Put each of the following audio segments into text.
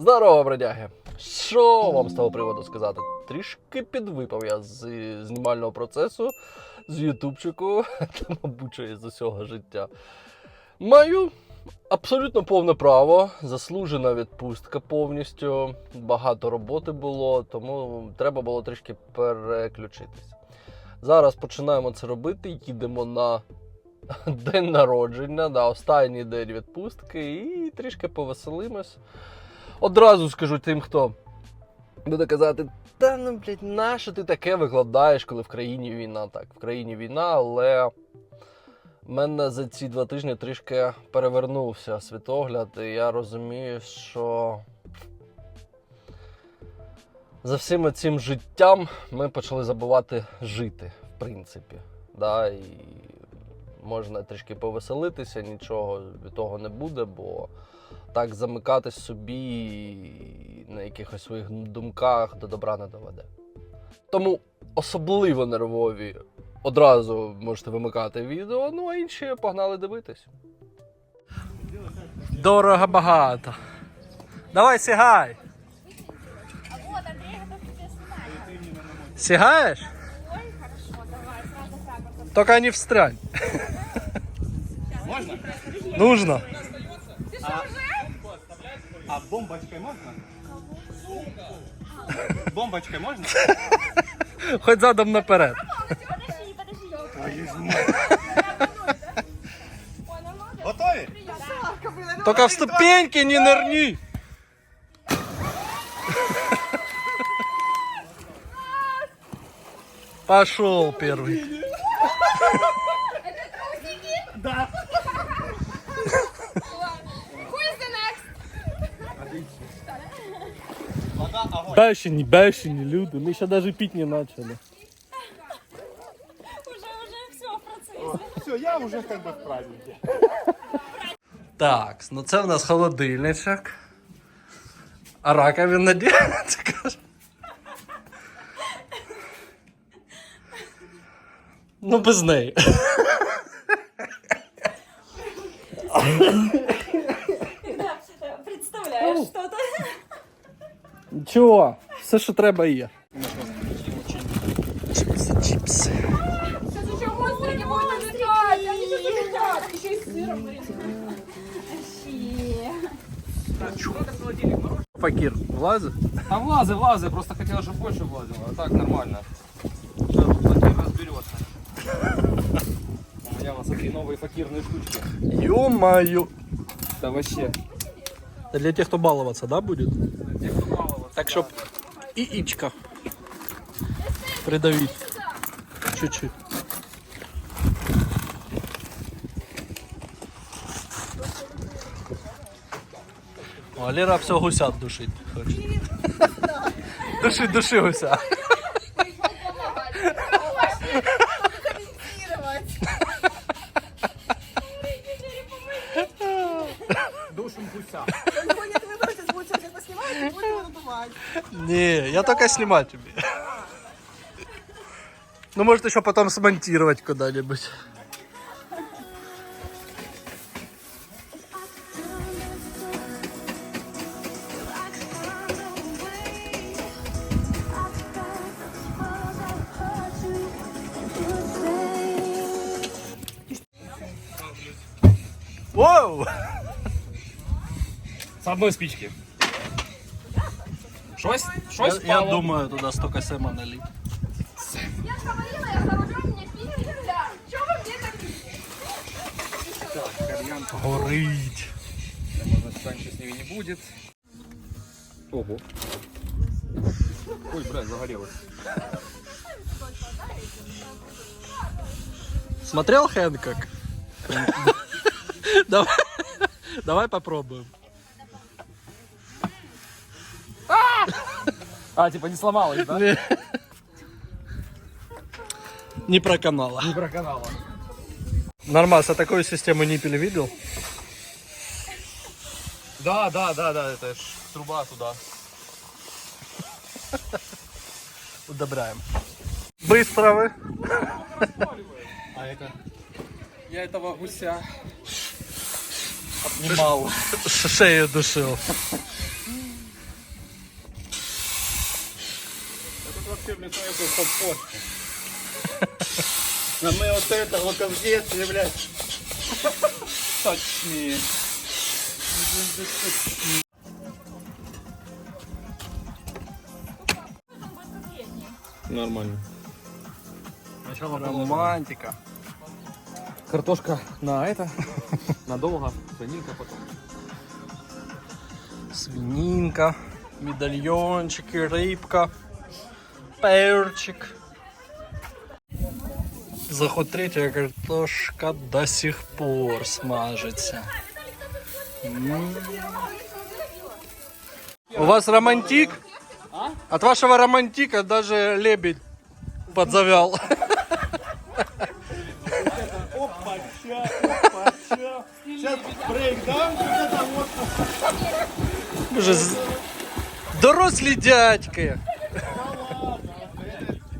Здорово, бродяги! Що вам з того приводу сказати? Трішки підвипав я з знімального процесу, з ютубчику, та, мабуть, що із усього життя. Маю абсолютно повне право, заслужена відпустка повністю. Багато роботи було, тому треба було трішки переключитися. Зараз починаємо це робити, їдемо на день народження, на останній день відпустки і трішки повеселимось. Одразу скажу тим, хто буде казати, та ну, блядь, нащо ти таке викладаєш, коли в країні війна? Так, в країні війна, але мене за ці два тижні трішки перевернувся світогляд, і я розумію, що за всім цим життям ми почали забувати жити, в принципі. Да? І можна трішки повеселитися, нічого від того не буде, бо так замикатись собі на якихось своїх думках до добра не доведе. Тому особливо нервові одразу можете вимикати відео, ну а інші погнали дивитись. Дорого багато. Давай сігай. Сігаєш? Ой, хорошо, давай, сразу ракурс. Только не встрянь. Можно? Нужно. А бомбочкой можно? Бомбочкой можно? Хоть задом наперед. Подожди, подожди. Готові? Только в ступеньки не нырни. Пошел первый. Бешені, бешені люди. Ми ще навіть пить не начали. Уже, уже все в. Все, я уже как бы в празднике. Так, ну це в нас холодильничок. А раковина де? Це каже. Ну, без неї. Представляешь что-то? Чого? Все, що треба є. Чіпси, чіпси. Сейчас еще монстры не будут летать. Они сейчас улетят. Еще и с сыром, блин. Вообще. Факір влазить? А влазы, влазы, просто хотела, чтобы больше влазило, а так нормально. Сейчас факир разберется. У меня вот смотри новые факирные штучки. Ё-моё. Да вообще. Это для тех, кто баловаться, да, будет? Те, кто баловаться, Так, да. чтоб яичко придавить. Чуть-чуть. О, а Лера все гуся душить хочет. Души, души гуся. Душим гуся. Не, я только снимать тебе. Ну, может, еще потом смонтировать куда-нибудь. Воу! С одной спички. Шось? Шось Я, я впало. думаю, туда столько сема налить. Я же говорила, я хорошо, мне пили нельзя. Чего вы мне так Горить. Можно раньше с ними не будет. Ого. Ой, блядь, загорелось. Смотрел Хэнкок? Давай, давай попробуем. А, типа не сломалось, да? Не, не проканала. Не проканало. Нормас, а такую систему ниппель видел? Да, да, да, да, это ж труба туда. Удобряем. Быстро вы. А это? Я этого гуся Ш- Шею душил. Вообще, блядь, смотри, какой подпорчик. А мы вот это вот в детстве, блядь. Точнее. Нормально. Романтика. Картошка на это, надолго, свининка потом. Свининка, медальончики, рыбка, перчик. Заход третья картошка до сих пор смажется. У вас романтик? От вашего романтика даже лебедь подзавял. Уже дорослі дядьки.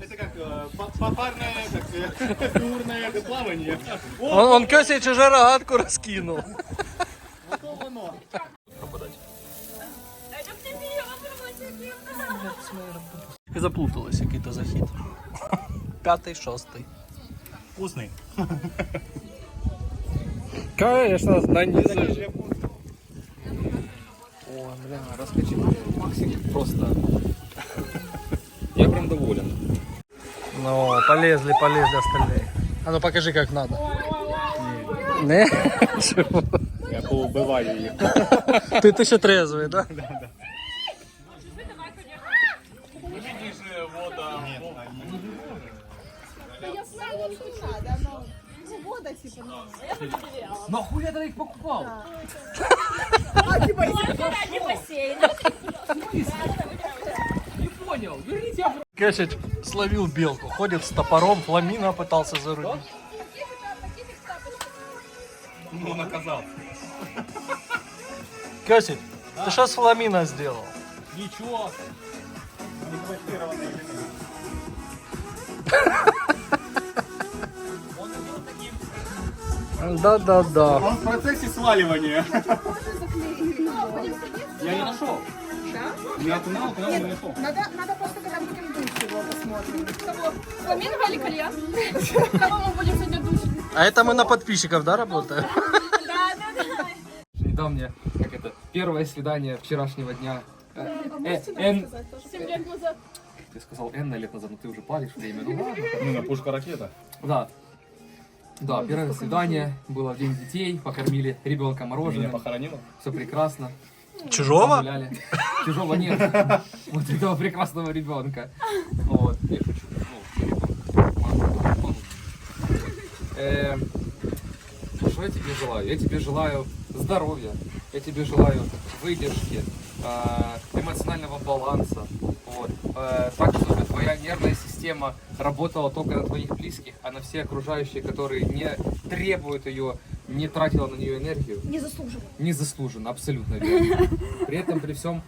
Это как э, по- попарное, турное плавание. Он, он Косич уже рогатку розкинув. Вот оно. Заплутались, який то захід. П'ятий, шостий. Вкусный. Конечно, нанизуєш. О, бля, раскачи. Максик просто. Я прям доволен. Полезли, полезли остальные. А ну покажи, как надо. Не? Чего? Я поубиваю їх. Ты, ты еще трезвый, да? Нахуя ты их покупал? Косич словил белку, ходит с топором, фламина пытался зарубить. Ну, наказал. Косич, ты что с фламина сделал? Ничего. Да-да-да. Он в процессе сваливания. Я не нашел. Я окунал, окунал, не нашел. Надо, надо посмотрим. Кого? Фламинго или кальян? Кого мы будем сегодня дуть? А это мы на подписчиков, да, работаем? Да, да, да. Не дал мне, как это, первое свидание вчерашнего дня. Э, э, Н, Семь лет назад. ты сказал N лет назад, но ты уже палишь время. Ну ладно. Ну, на пушка ракета. Да. Да, первое свидание было в день детей, покормили ребенка Меня мороженым, похоронила. все прекрасно. Чужого? Чужого нет. Вот этого прекрасного ребенка. Вот, я шучу. Ну, э, Что я тебе желаю? Я тебе желаю здоровья, я тебе желаю выдержки, э, эмоционального баланса. Вот. Э, Так, чтобы твоя нервная система работала только на твоих близких, а на все окружающие, которые не требуют ее, не тратила на нее энергию. Не заслужил. Незаслуженно, абсолютно верно. При этом, при всем,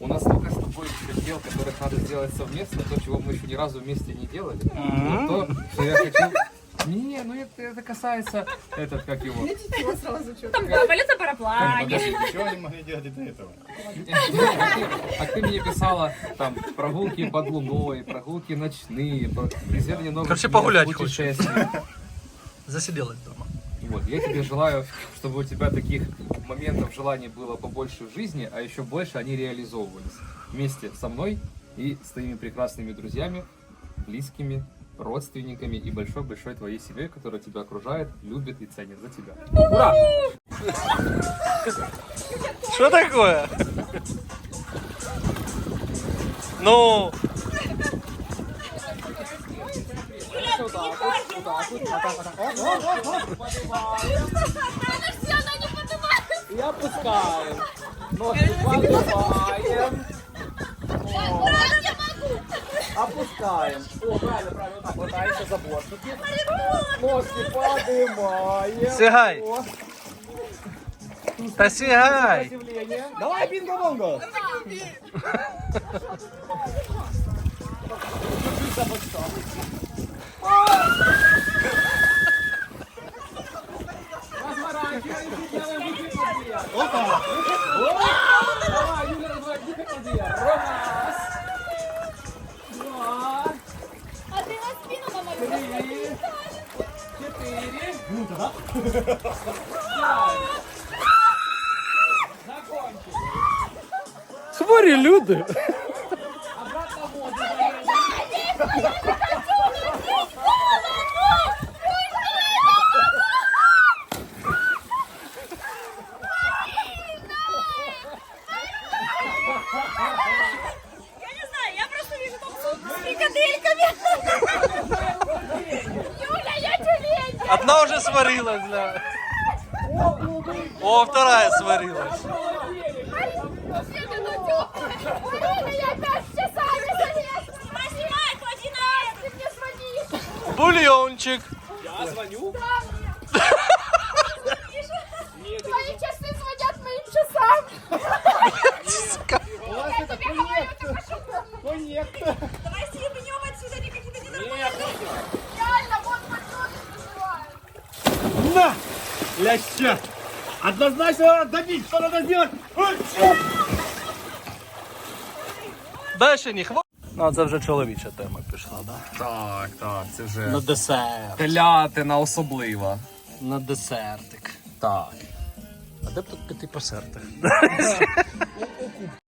у нас столько с тобой еще дел, которых надо сделать совместно, то, чего мы еще ни разу вместе не делали. Вот То, что я хочу... Не, ну это, это касается, этот, как его, Там полет на параплане. Подожди, что они могли делать и до этого? как ты мне писала, там, прогулки под луной, прогулки ночные, про- исследование новых Короче, погулять хочешь. Засиделась дома. Вот, я тебе желаю, чтобы у тебя таких моментов желаний было побольше в жизни, а еще больше они реализовывались вместе со мной и с твоими прекрасными друзьями, близкими, родственниками и большой-большой твоей семьей, которая тебя окружает, любит и ценит за тебя. Ура! Что такое? Ну, Подожди, она не поднимается. И опускаем. Ноги поднимаем, Я не могу. Опускаем. О, правильно, правильно, так, хватаемся за бортики. Ножки поднимаем. сягай. Та сягай. Давай, бинго-бонго! Давай, Юля, давай, дико Раз. Два. Хворі люди. Я не знаю, я просто вижу там сумку с фрикадельками. Юля, я тюлень. Одна уже сварилась, да. О, вторая сварилась. Юля, я опять На! Ляща! Однозначно отдадить, что надо сделать? Не хватить. Ну, це вже чоловіча тема пішла, да? Так, так, це вже На десерт. телятина особлива. На десертик. Так. А де б тут піти по сертах?